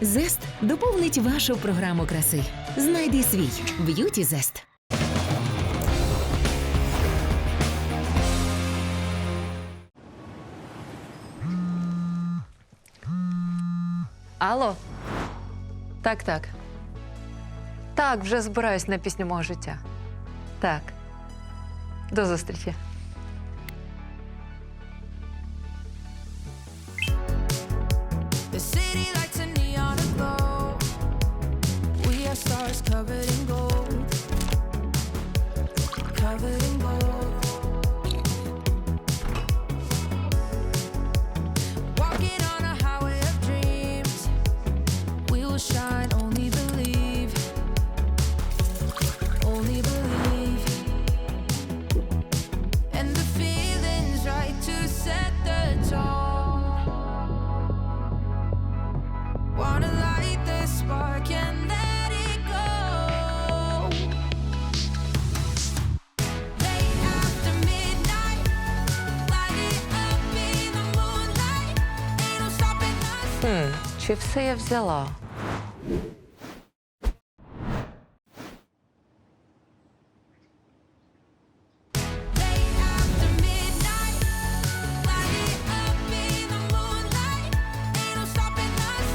Зест доповнить вашу програму краси. Знайди свій б'юті зест. Алло? Так, так. Так, вже збираюсь на пісню мого життя. Так. До зустрічі. The city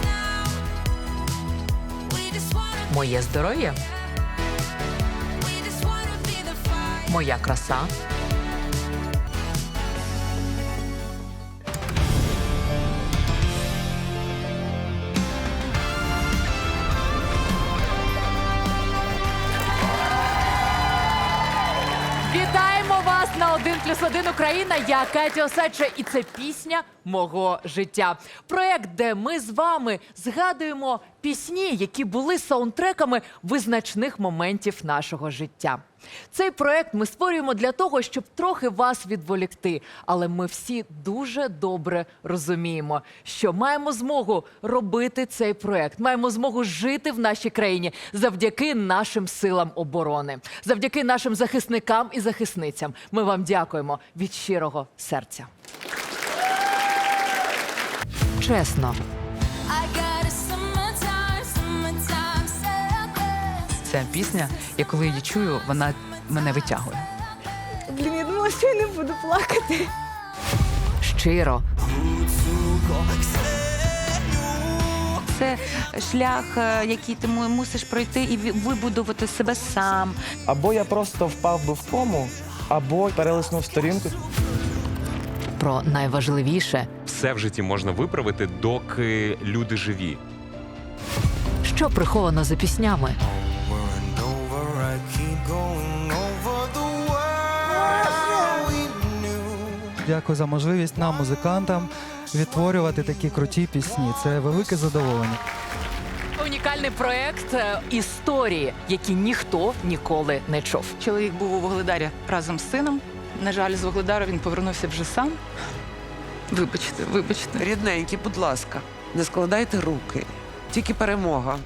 now. We just wanna, Моє здоров'я, моя краса. Вітаємо вас на 1 плюс 1 Україна. Я Катя Осадча, і це пісня мого життя. Проект, де ми з вами згадуємо пісні, які були саундтреками визначних моментів нашого життя. Цей проект ми створюємо для того, щоб трохи вас відволікти. Але ми всі дуже добре розуміємо, що маємо змогу робити цей проект, маємо змогу жити в нашій країні завдяки нашим силам оборони, завдяки нашим захисникам і захисницям. Ми вам дякуємо від щирого серця. Чесно, Ця пісня, я коли її чую, вона мене витягує. Блін, я думала, що я не буду плакати. щиро, Це шлях, е, який ти му- мусиш пройти і ві- вибудувати себе сам. Або я просто впав би в кому, або перелиснув сторінку. про найважливіше, Все в житті можна виправити, доки люди живі. що приховано за піснями. Дякую за можливість нам, музикантам, відтворювати такі круті пісні. Це велике задоволення. Унікальний проект е, історії, які ніхто ніколи не чув. Чоловік був у Вугледарі разом з сином. На жаль, з Вугледара він повернувся вже сам. Вибачте, вибачте. Рідненькі, будь ласка, не складайте руки. Тільки перемога.